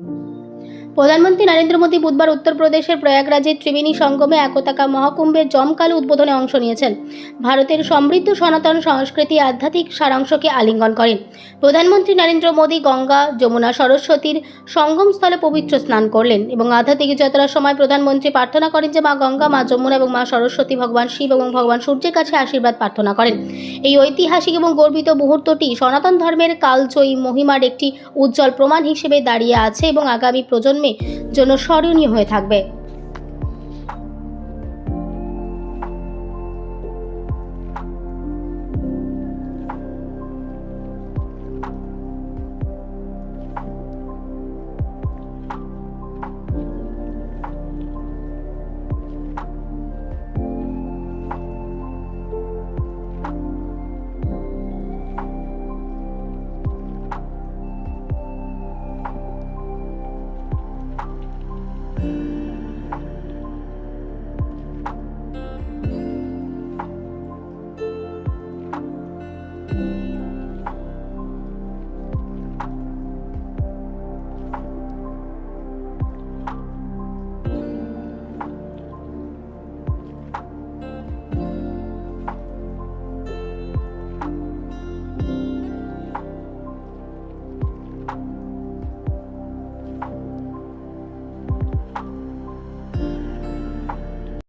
thank you প্রধানমন্ত্রী নরেন্দ্র মোদী বুধবার উত্তরপ্রদেশের প্রয়াগরাজের ত্রিবেণী সঙ্গমে একতাকা মহাকুম্ভের জমকালো উদ্বোধনে অংশ নিয়েছেন। ভারতের সমৃদ্ধ সনাতন সংস্কৃতি আধ্যাত্মিক সারাংশকে আলিঙ্গন করেন। প্রধানমন্ত্রী নরেন্দ্র মোদী গঙ্গা, যমুনা সরস্বতীর সঙ্গমস্থলে পবিত্র স্নান করলেন এবং আধ্যাত্মিক যাত্রার সময় প্রধানমন্ত্রী প্রার্থনা করেন যে মা গঙ্গা, মা যমুনা এবং মা সরস্বতী ভগবান শিব এবং ভগবান সূর্যের কাছে আশীর্বাদ প্রার্থনা করেন। এই ঐতিহাসিক এবং গর্বিত মুহূর্তটি সনাতন ধর্মের কালজয়ী মহিমার একটি উজ্জ্বল প্রমাণ হিসেবে দাঁড়িয়ে আছে এবং আগামী প্রজন্মের জন্য স্মরণীয় হয়ে থাকবে।